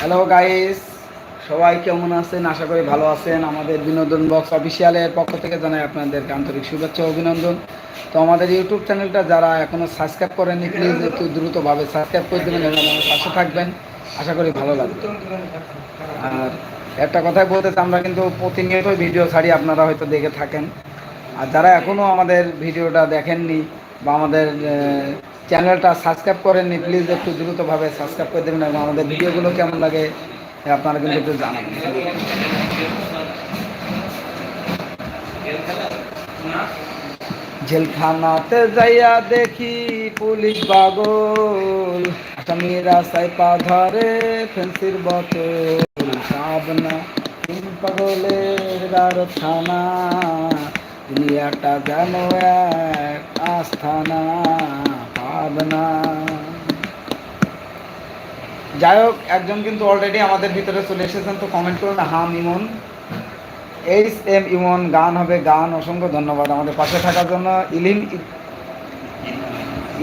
Hello guys সবাই কেমন আছেন? আশা করি ভালো আছেন। আমাদের বিনোদন বক্স অফিসিয়ালের পক্ষ থেকে জানাই আপনাদেরকে আন্তরিক শুভেচ্ছা অভিনন্দন। তো আমাদের ইউটিউব চ্যানেলটা যারা এখনও সাবস্ক্রাইব করেননি প্লিজ একটু দ্রুতভাবে সাবস্ক্রাইব করে দেবেন এবং আমার পাশে থাকবেন। আশা করি ভালো লাগবে। আর একটা কথাই বলতে আমরা কিন্তু প্রতিনিয়তই ভিডিও ছাড়ি, আপনারা হয়তো দেখে থাকেন। আর যারা এখনও আমাদের ভিডিওটা দেখেননি বা আমাদের চ্যানেলটা সাবস্ক্রাইব করেননি প্লিজ একটু দ্রুতভাবে সাবস্ক্রাইব করে দেবেন এবং আমাদের ভিডিওগুলো কেমন লাগে আপনারা কিন্তু একটু জানাবেন জেলখানাতে যাইয়া দেখি পুলিশ পাগল, আসামিরা সাইপা ধরে ফেন্সির বোতল, সাবনা পাগলের থানা। দুনিয়াটা যেন এক আস্থানা, ভাবনা। যাই হোক, একজন কিন্তু অলরেডি আমাদের ভিতরে চলে এসেছেন, তো কমেন্ট করুন হাম ইমন, এইচ এম ইমন, গান হবে গান। অসংখ্য ধন্যবাদ আমাদের পাশে থাকার জন্য। ইলিম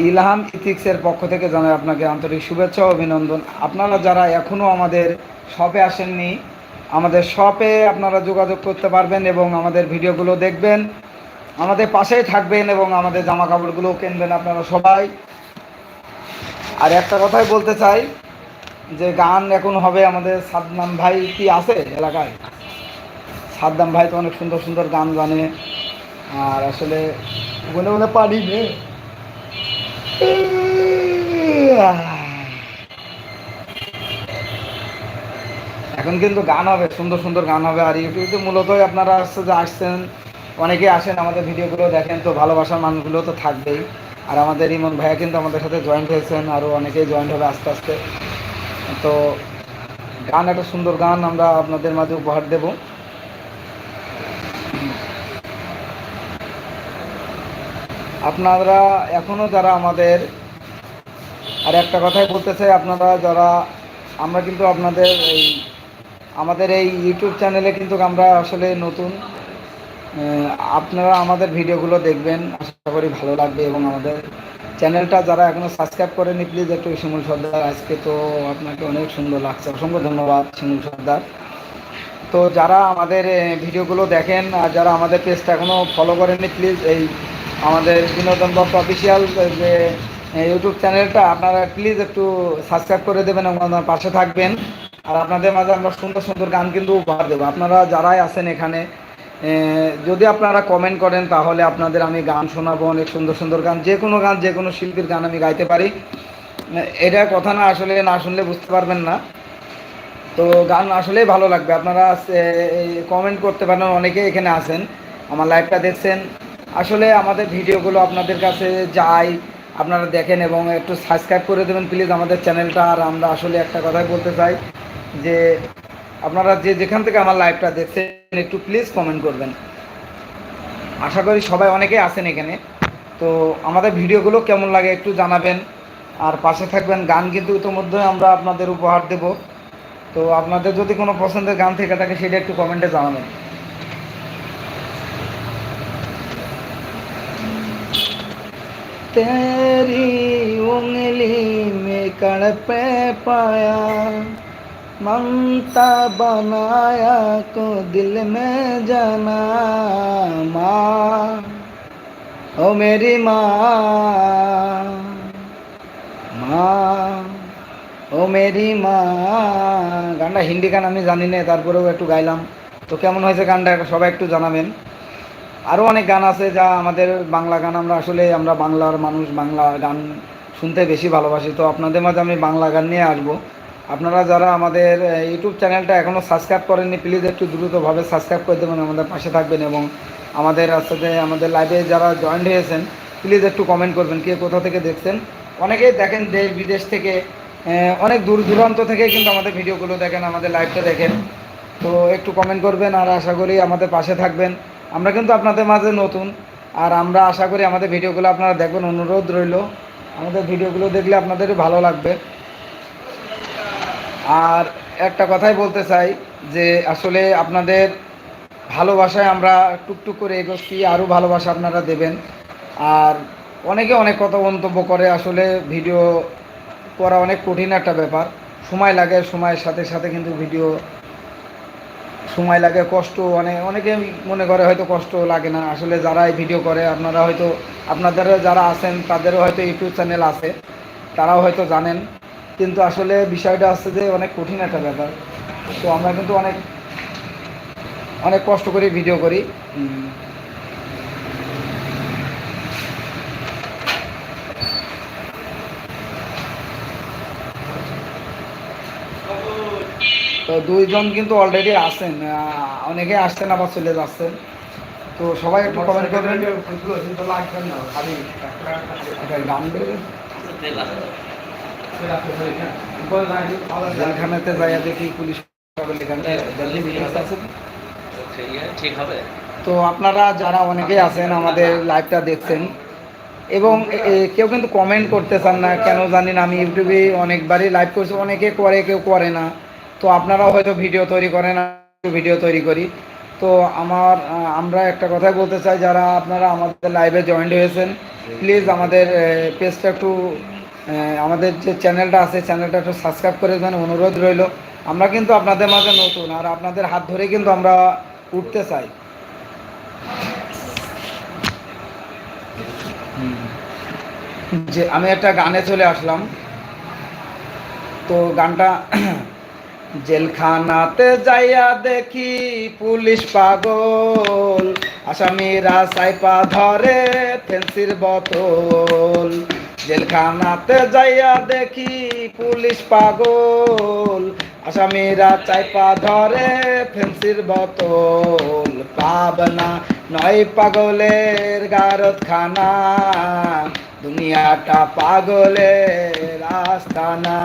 ইলহাম ইথিক্সের পক্ষ থেকে জানাই আপনাকে আন্তরিক শুভেচ্ছা অভিনন্দন। আপনারা যারা এখনও আমাদের শপে আসেননি, আমাদের শপে আপনারা যোগাযোগ করতে পারবেন এবং আমাদের ভিডিওগুলো দেখবেন। আমাদের পাশেই থাকবেন এবং আমাদের জামা কাপড়গুলো কিনবেন আপনারা সবাই। আর একটা কথাই বলতে চাই, যে গান এখন হবে আমাদের সাদনাম ভাই কি আছে এলাকায়? সাদ্দাম ভাই তো অনেক সুন্দর সুন্দর গান জানে। আর আসলে বলে বলে পারি এখন কিন্তু গান হবে, সুন্দর সুন্দর গান হবে। আর ইউটিউবে মূলতই আপনারা আসছে, যে আসছেন অনেকে আসেন আমাদের ভিডিওগুলো দেখেন, তো ভালোবাসার মানুষগুলো তো থাকবেই। আর আমাদের ইমন ভাইয়া কিন্তু আমাদের সাথে জয়েন্ট হয়েছেন আরও অনেকেই জয়েন্ট হবে আস্তে আস্তে। তো গান, একটা সুন্দর গান আমরা আপনাদের মাঝে উপহার দেবো। আপনারা এখনও যারা আমাদের, আর একটা কথাই বলতে চাই, আপনারা যারা, আমরা কিন্তু আপনাদের এই, আমাদের এই ইউটিউব চ্যানেলে কিন্তু আমরা আসলে নতুন আপনারা আমাদের ভিডিওগুলো দেখবেন। আশা করি ভালো লাগবে এবং আমাদের চ্যানেলটা যারা এখনও সাবস্ক্রাইব করেনি, প্লিজ একটু শিমুল সর্দার। আজকে তো আপনাকে অনেক সুন্দর লাগছে। অসংখ্য ধন্যবাদ শিমুল সর্দার। তো যারা আমাদের ভিডিওগুলো দেখেন আর যারা আমাদের পেজটা এখনও ফলো করেননি প্লিজ এই আমাদের বিনোদন বক্স অফিসিয়াল যে ইউটিউব চ্যানেলটা আপনারা প্লিজ একটু সাবস্ক্রাইব করে দেবেন এবং আমার পাশে থাকবেন। আর আপনাদের মাঝে আমরা সুন্দর সুন্দর গান কিন্তু উপহার দেবো। আপনারা যারাই আছেন এখানে যদি আপনারা কমেন্ট করেন, তাহলে আপনাদের আমি গান শোনাবো, অনেক সুন্দর সুন্দর গান, যে কোনো গান, যে কোনো শিল্পীর গান আমি গাইতে পারি। এটা কথা না আসলে, না শুনলে বুঝতে পারবেন না। তো গান আসলেই ভালো লাগবে। আপনারা কমেন্ট করতে পারেন, অনেকে এখানে আছেন, আমার লাইভটা দেখছেন। আসলে আমাদের ভিডিওগুলো আপনাদের কাছে যায় আপনারা দেখেন এবং একটু সাবস্ক্রাইব করে দেবেন প্লিজ আমাদের চ্যানেলটা আর আমরা আসলে একটা কথাই বলতে চাই, যে আপনারা যে যেখান থেকে আমার লাইভটা দেখছেন, একটু প্লিজ কমেন্ট করবেন। আশা করি সবাই অনেকেই আছেন এখানে। তো আমাদের ভিডিওগুলো কেমন লাগে একটু জানাবেন। আর পাশে থাকবেন, গান কিন্তু ইতিমধ্যে আমরা আপনাদের উপহার দেব। তো আপনাদের যদি কোনো পছন্দের গান থেকে থাকে, সেটা একটু কমেন্টে জানাবেন। তেরি উঙ্গলি মে কড়পে পায়া ममता बनाया को दिल में जाना माँ ओ मेरी माँ মাঁ ও মেরি মা গানটা হিন্দি গান আমি জানি না তারপরেও একটু গাইলাম তো কেমন হয়েছে গানটা সবাই একটু জানাবেন আরও অনেক গান আছে যা আমাদের বাংলা গান আমরা আসলে আমরা বাংলার মানুষ বাংলা গান শুনতে বেশি ভালোবাসি তো আপনাদের মাঝে আমি বাংলা গান নিয়ে আসবো আপনারা যারা আমাদের ইউটিউব চ্যানেলটা এখনও সাবস্ক্রাইব করেননি প্লিজ একটু দ্রুতভাবে সাবস্ক্রাইব করে দেবেন, আমাদের পাশে থাকবেন এবং আমাদের সাথে আমাদের লাইভে যারা জয়েন্ট হয়েছেন প্লিজ একটু কমেন্ট করবেন, কে কোথা থেকে দেখছেন। অনেকেই দেখেন দেশ, বিদেশ থেকে অনেক দূর দূরান্ত থেকে কিন্তু আমাদের ভিডিওগুলো দেখেন, আমাদের লাইভটা দেখেন। তো একটু কমেন্ট করবেন আর আশা করি আমাদের পাশে থাকবেন। আমরা কিন্তু আপনাদের মাঝে নতুন আর আমরা আশা করি আমাদের ভিডিওগুলো আপনারা দেখবেন, অনুরোধ রইল। আমাদের ভিডিওগুলো দেখলে আপনাদেরও ভালো লাগবে। আর একটা কথাই বলতে চাই যে আসলে আপনাদের ভালোবাসায় আমরা টুকটুক করে এগোচ্ছি, আরও ভালোবাসা আপনারা দেবেন। আর অনেকে অনেক কথা মন্তব্য করে, আসলে ভিডিও করা অনেক কঠিন একটা ব্যাপার। সময় লাগে, সময়ের সাথে সাথে কিন্তু ভিডিও সময় লাগে, কষ্ট অনেক অনেকে মনে করে হয়তো কষ্ট লাগে না। আসলে যারা এই ভিডিও করে, আপনারা হয়তো, আপনাদের যারা আছেন, তাদেরও হয়তো ইউটিউব চ্যানেল আছে। তারাও হয়তো জানেন। কিন্তু আসলে বিষয়টা হচ্ছে যে অনেক কঠিন একটা ব্যাপার তো আমরা কিন্তু অনেক অনেক কষ্ট করে ভিডিও করি তো দুইজন কিন্তু অলরেডি আহ, অনেকে আসছেন আবার চলে যাচ্ছেন তো সবাই একটু কমেন্ট করবেন গান? জেলখানাতে যাইয়া দেখি পুলিশ ঠিক হবে। তো আপনারা যারা অনেকেই আছেন আমাদের লাইভটা দেখছেন এবং কেউ কিন্তু কমেন্ট করতে চান না কেন জানি না আমি ইউটিউবে অনেকবারই লাইভ করছি অনেকে করে কেউ করে না। তো আপনারা হয়তো ভিডিও তৈরি করেন ভিডিও তৈরি করি। তো আমার আমরা একটা কথাই বলতে চাই যারা আপনারা আমাদের লাইভে জয়েন্ট হয়েছেন প্লিজ আমাদের পেজটা একটু আমাদের যে চ্যানেলটা আছে, চ্যানেলটা একটু সাবস্ক্রাইব করে দেবেন, অনুরোধ রইল। আমরা কিন্তু আপনাদের মাঝে নতুন, আর আপনাদের হাত ধরে কিন্তু আমরা উঠতে চাই। যে আমি একটা গানে চলে আসলাম। তো গানটা জেলখানাতে যাইয়া দেখি পুলিশ পাগল, আসামিরা সাইপা ধরে ফেন্সির বোতল। জেলখানাতে যাইয়া দেখি পুলিশ পাগল। আসামিরা চাইপা ধরে ফেন্সির বোতল। পাবনা নয় পাগলের গারতখানা দুনিয়াটা পাগলের আস্তানা।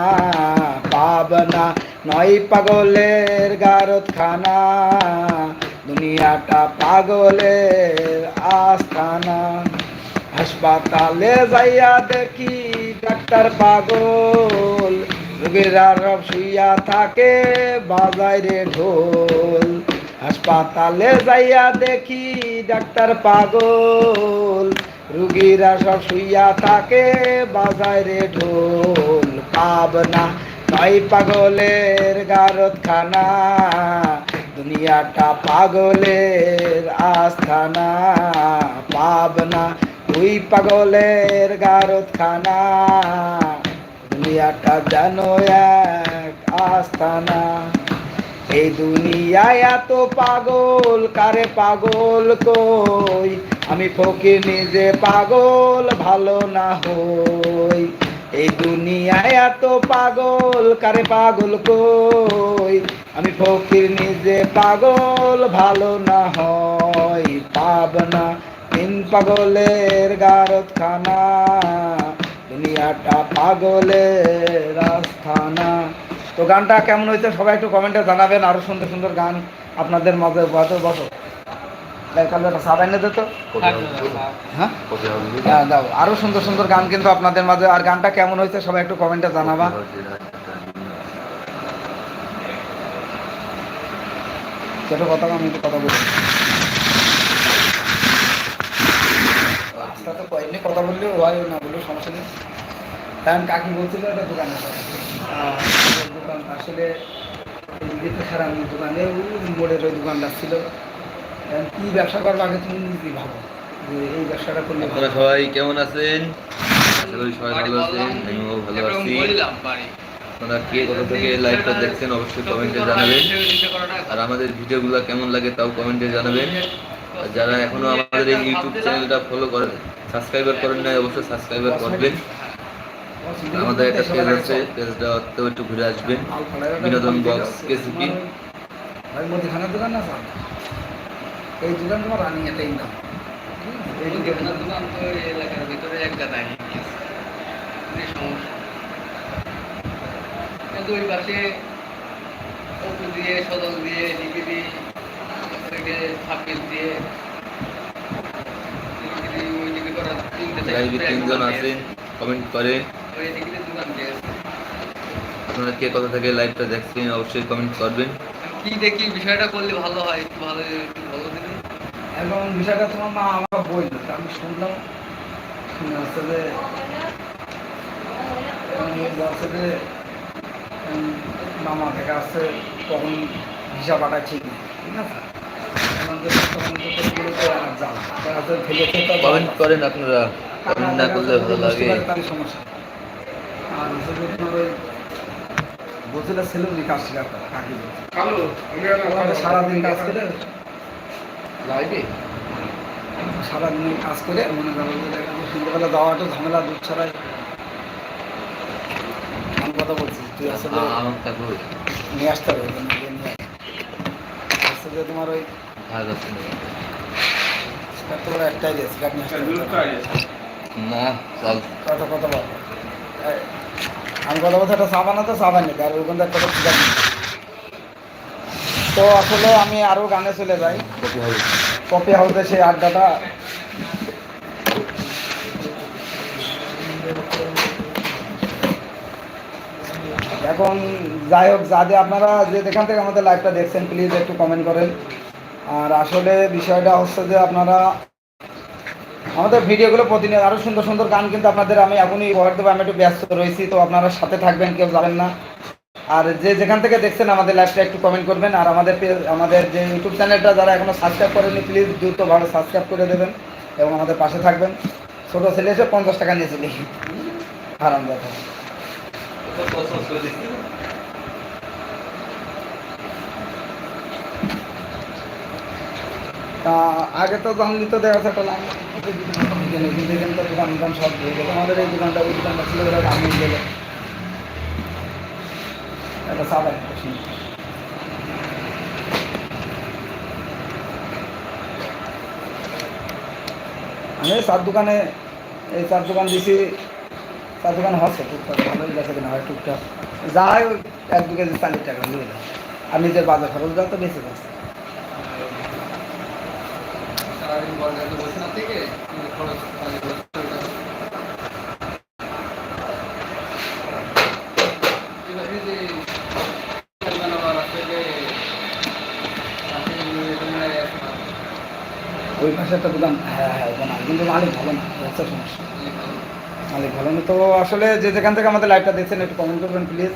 পাবনা নয় পাগলের গারতখানা দুনিয়াটা পাগলের আস্তানা। হাসপাতালে যাইয়া দেখি ডাক্তার পাগল। রোগীরা রব শুইয়া থাকে, বাজায় ঢোল। হাসপাতালে যাইয়া দেখি ডাক্তার পাগল। রুগীরা সব শুইয়া থাকে, বাজায় ঢোল। পাবনা নয় পাগলের গারতখানা দুনিয়াটা পাগলের আস্থানা। পাবনা তুই পাগলের গারতখানা দুনিয়াটা যেন এক আস্থানা এই দুনিয়ায় এত পাগল, কারে পাগল কই? আমি ফকির নিজে পাগল, ভালো না হই। এই দুনিয়ায় এত পাগল, কারে পাগল কই? আমি ফকির নিজে পাগল, ভালো না হয় পাবনা তিন পাগলের গারতখানা দুনিয়াটা পাগলের আস্থানা। তো গানটা কেমন হয়েছে সবাই একটু কমেন্টে জানাবেন, আরও সুন্দর সুন্দর গান আপনাদের মাঝে বসো বসো। হ্যাঁ? হ্যাঁ আরও সুন্দর সুন্দর গান কিন্তু আপনাদের মাঝে। আর গানটা কেমন হয়েছে সবাই একটু কমেন্টে জানাবা। সেটা কথা, আমি কথা বলছি রাস্তাতে কয়েকদিন কথা বললেও হয় না বললেও সমস্যা নেই। কারণ কাকি বলছিল একটা দোকানে দোকান আসলে খারাপ দোকানে মোড়ের ওই দোকানটা ছিল। কি ব্যবসা করব আগে তুমি ভাবো যে এই ব্যবসাটা করলে আপনারা সবাই কেমন আছেন? আশা করি সবাই ভালো আছেন আমিও ভালো আছি। আপনারা কে কোথা থেকে লাইভটা দেখছেন অবশ্যই কমেন্টে জানাবেন। আর আমাদের ভিডিওগুলো কেমন লাগে তাও কমেন্টে জানাবেন। আর যারা এখনও আমাদের এই ইউটিউব চ্যানেলটা ফলো করেন সাবস্ক্রাইবার করেন নাই অবশ্যই সাবস্ক্রাইবার করবেন। আমাদের একটা পেজ আছে পেজটা পেজটাতেও একটু ঘুরে আসবেন। বিনোদন বক্স কেসিপি ভাই মুদিখানার দোকান না স্যার এই দোকান তোমার রানিং এটাই না এই দোকান দোকান তো এই এলাকার ভিতরে এক সমস্যা কিন্তু ওই পাশে দিয়ে সদল দিয়ে ছাব্বিশ দিয়ে ডিগ্রি ওই ডিগ্রি করা তিনটে লাইভে তিনজন আছেন কমেন্ট করে। ওই ডিগ্রি দোকান দিয়েছে আপনারা কে কোথা থেকে লাইভটা দেখছেন অবশ্যই কমেন্ট করবেন। কি দেখি বিষয়টা করলে ভালো হয় একটু ভালো একটু ভালো দিলে এবং বিষয়টা তোমার মা আমার বই আমি শুনলাম। শুনে যে উম, মামা থেকে আসছে কখন হিসাব আটা ঠিক ঠিক আছে? তখন কমেন্ট করেন আপনারা। কমেন্ট না করলে ভালো লাগে। কাজ সারাদিন কাজ করে লাইভে সারাদিন কাজ করে মনে করো সন্ধ্যেবেলা ঝামেলা দুধ ছাড়াই। আমি কথা বলছি তুই আসলে নিয়ে আসতে হবে যে তোমার ওই ভাগ না। তো একটাই চল। কথা কথা বল? আমি কথা একটা চা বানাতে চা বানিয়ে আর ওখান থেকে একটা তো আসলে আমি আরও গানে চলে যাই। কপি হাউসে সেই আড্ডাটা। এখন যাই হোক যাদের আপনারা যে যেখান থেকে আমাদের লাইভটা দেখছেন প্লিজ একটু কমেন্ট করেন। আর আসলে বিষয়টা হচ্ছে যে আপনারা আমাদের ভিডিওগুলো প্রতিনিয়ত আরও সুন্দর সুন্দর গান কিন্তু আপনাদের আমি এখনই উপহার দেবো, আমি একটু ব্যস্ত রয়েছি, তো আপনারা সাথে থাকবেন, কেউ যাবেন না। আর যে যেখান থেকে দেখছেন আমাদের লাইভটা একটু কমেন্ট করবেন, আর আমাদের আমাদের যে ইউটিউব চ্যানেলটা যারা এখনও সাবস্ক্রাইব করেনি প্লিজ দ্রুত ভালো সাবস্ক্রাইব করে দেবেন এবং আমাদের পাশে থাকবেন। ছোটো ছেলে এসে পঞ্চাশ টাকা নিয়েছিলি আরাম কথা তা আগে তো জানলি তো দেখা একটা দোকান দোকান সব দিয়ে আমাদের এই দোকানটা, ওই দোকানটা ছিল দাম নিয়ে গেলে। একটা আমি চার দোকানে, এই চার দোকান দিছি। চার দোকান হচ্ছে, টুকটাক ভালোই গেছে কিনা, হয় টুকটাক। যা হয় এক দু কেজি চালিশ টাকা যায় আর নিজের বাজার খরচ যা তো বেশি যাচ্ছে থেকে খরচ ওই একটা দোকান হ্যাঁ হ্যাঁ ওখানে কিন্তু মালিক ভালো না সমস্যা। মালিক ভালো না। তো আসলে যে যেখান থেকে আমাদের লাইভটা দেখছেন একটু কমেন্ট করবেন প্লিজ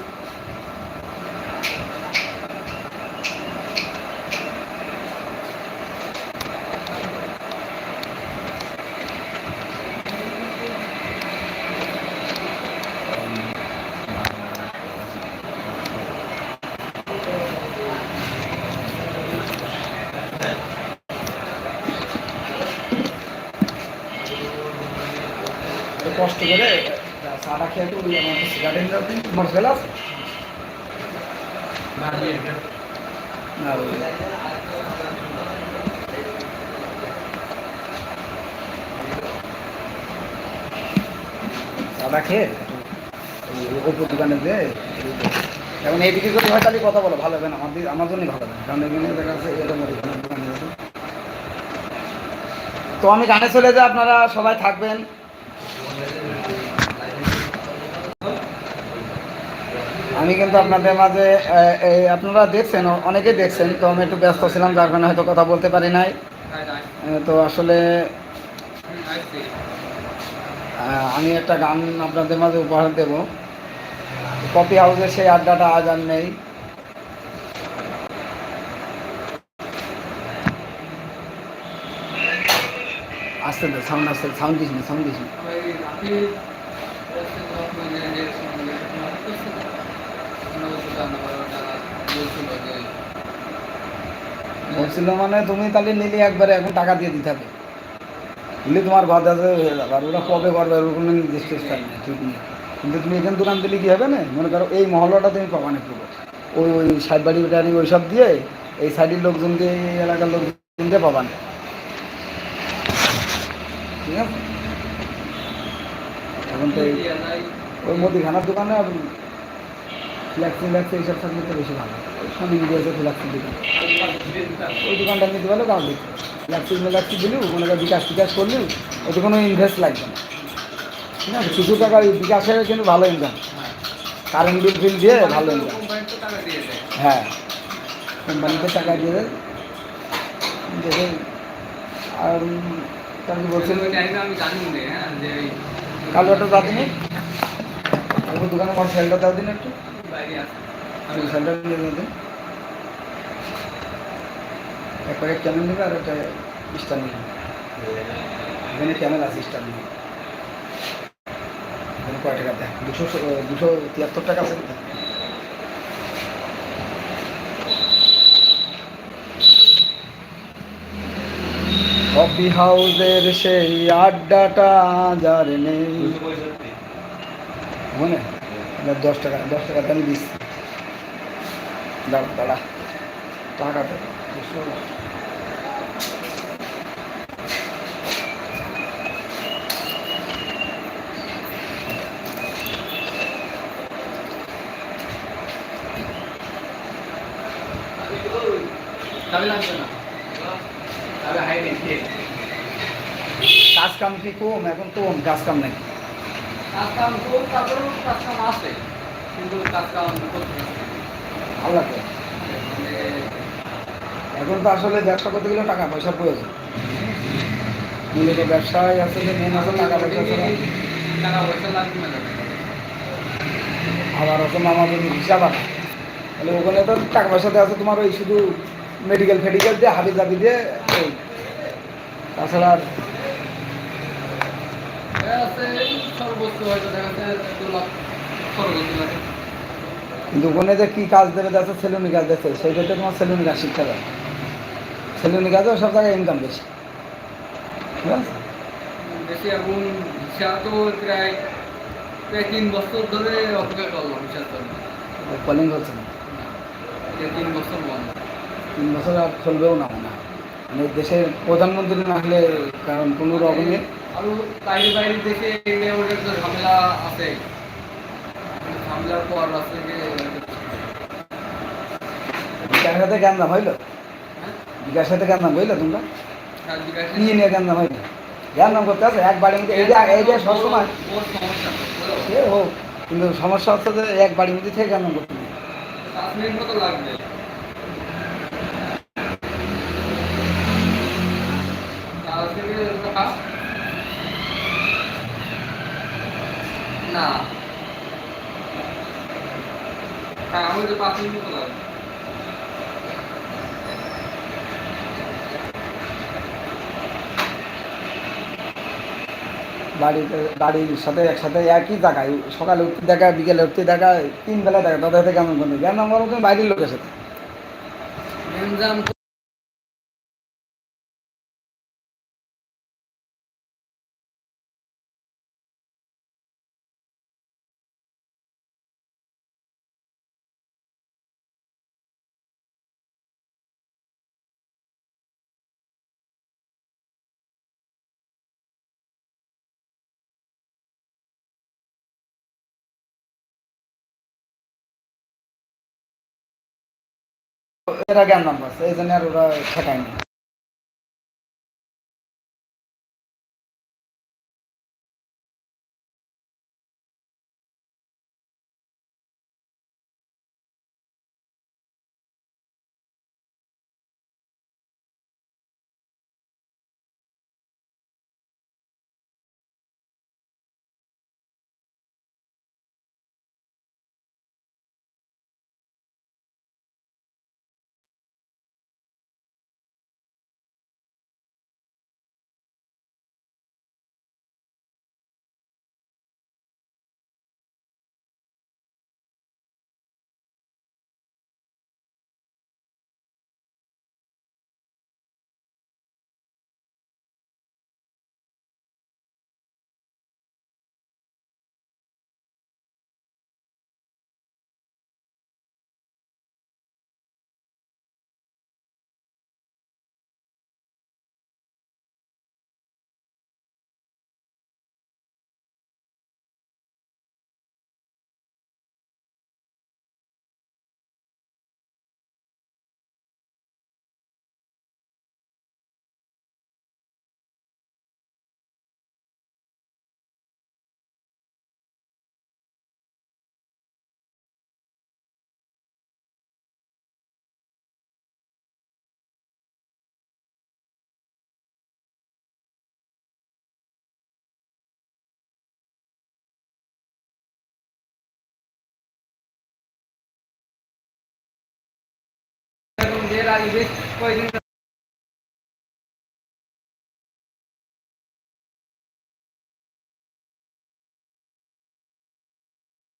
করে চাটা খেয়ে আমার সিগারেট তোমার ফেলা আছে? না ওই চাটা খেয়ে? ওপর দোকানে যে। এখন এইদিকে যদি হয় তাহলে কথা বলো ভালো হবে না। আমার আমার জন্যই ভালো হবে কারণ এখানে দেখা যাচ্ছে এরকম দোকানে তো আমি গানে চলে যাই আপনারা সবাই থাকবেন। আমি কিন্তু আপনাদের মাঝে এই আপনারা দেখছেন অনেকেই দেখছেন, তো আমি একটু ব্যস্ত ছিলাম, যার কারণে হয়তো কথা বলতে পারি নাই। তো আসলে আমি একটা গান আপনাদের মাঝে উপহার দেব। কপি হাউসের সেই আড্ডাটা আজ আর নেই। আসতে সাউন্ড আসতে সাউন্ড দিস না সাউন্ড দিস না। বলছিল মানে তুমি তাহলে নিলে একবারে, এখন টাকা দিয়ে দিতে হবে। নিলে তোমার ঘর দাদা হয়ে যাবে আর ওরা কবে করবে, ওর কোনো নির্দিষ্ট স্থান নেই, ঠিক নেই। কিন্তু তুমি এখানে দোকান দিলে কী হবে না? মনে করো এই মহল্লাটা তুমি পাবা না পুরো। ওই ওই সাইড বাড়ি টাড়ি ওই সব দিয়ে এই সাইডের লোকজন দিয়ে এই এলাকার লোকজন দিয়ে পাবা না ঠিক আছে? এখন তো ওই মুদিখানার দোকানে ফ্ল্যাক্সি ফ্ল্যাক্সি এইসব থাকলে তো বেশি ভালো। শনি মিডিয়া আছে ফ্ল্যাক্সি দোকান ওই দোকানটা নিতে পারলে কারণ দিতে ফ্ল্যাক্সি ফ্ল্যাক্সি দিলেও মনে বিকাশ টিকাশ করলেও ওতে কোনো ইনভেস্ট লাগবে না। ঠিক আছে? কিছু টাকা বিকাশের কিন্তু ভালো ইনকাম কারেন্ট বিল ফিল দিয়ে ভালো ইনকাম হ্যাঁ। কোম্পানিতে টাকা দিয়ে দেয়। দেখে আর উম, বলছেন ওই টাইমে আমি জানি না যে এই কাল একটা দাও দিনে দোকানে আমার সেলটা দাও দিন একটু। বাইরে আছে। আমি সেলটা নিয়ে দিন দিন এক প্যাকেট ক্যামেল নেবে আর একটা স্টার নেবে। এখানে ক্যামেল আছে স্টার নেবে। কয় টাকা দেয়? দুশো দুশো তিয়াত্তর টাকা আছে দেখ। কফি হাউসের সেই আড্ডাটা যার নেই। মনে? এবার দশ টাকা দশ টাকা দাম দিস দাঁড়া দাঁড়া। টাকাটা দুশো চাবি লাগবে না। চাবি হাই রেখে কাজ কাম কি কম? এখন কম কাজ কাম নাই। কাজ কাম খুব তারপরেও কাজ কাম আছে। কিন্তু কাজ কাম করতে ভালো লাগে। এখন তো আসলে ব্যবসা করতে গেলে টাকা পয়সার প্রয়োজন। মূলত ব্যবসায় আসলে মেন আসলে টাকা পয়সা ছাড়া। টাকা পয়সা লাগবে না। আবার ওখানে আমাদের হিসাব আছে তাহলে ওখানে তো টাকা পয়সা দেওয়া আছে তোমার ওই শুধু মেডিকেল ফেডিকেল দিয়ে হাবি জাবি দিয়ে তাছাড়া আর এ আছে হয়তো দেখা যাচ্ছে কিন্তু ওখানে যে কী কাজ দেবে যাচ্ছে সেলুনি কাজ দেখছে সেইটাতে তোমার সেলুনি কাজ শিখতে হবে। সেলুনি কাজও সব জায়গায় ইনকাম বেশি। ঠিক আছে? বেশি এখন হিসাব তো প্রায় প্রায় তিন বছর ধরে অপেক্ষা করলাম হিসাব জন্য কলিং হচ্ছে না। তিন বছর বন্ধ। তিন বছর আর চলবেও না মানে দেশের প্রধানমন্ত্রী না হলে কারণ কোনো রকমের আরও বাইরে বাইরে দেশে এনে ওদের তো ঝামেলা আছে। ঝামেলার পর আছে বিকাশের জ্ঞান দাম হইল? হ্যাঁ, বিকাশের সাথে জ্ঞান দাম হইল তোমরা? আর কি নিয়ে জ্ঞান দাম হইল? জ্ঞান দাম করতে আছে এক বাড়ির মধ্যে এই যে এই যে সবসময়? সে হোক কিন্তু সমস্যা হচ্ছে যে এক বাড়ির মধ্যে থেকে জ্ঞান দাম করতে লাগবে। না। হ্যাঁ আমি তো পাঁচ মিনিট লাগবে। বাড়িতে বাড়ির সাথে একসাথে একই জায়গায় সকালে উঠতে দেখা বিকেলে উঠতে দেখা তিন বেলা দেখা তাদের সাথে কেমন করবে জ্ঞান তুমি বাইরের লোকের সাথে। এরা জ্ঞান নাম্বার এই জন্য আর ওরা ঠেকায়নি। আগে বেশ কয়েকদিন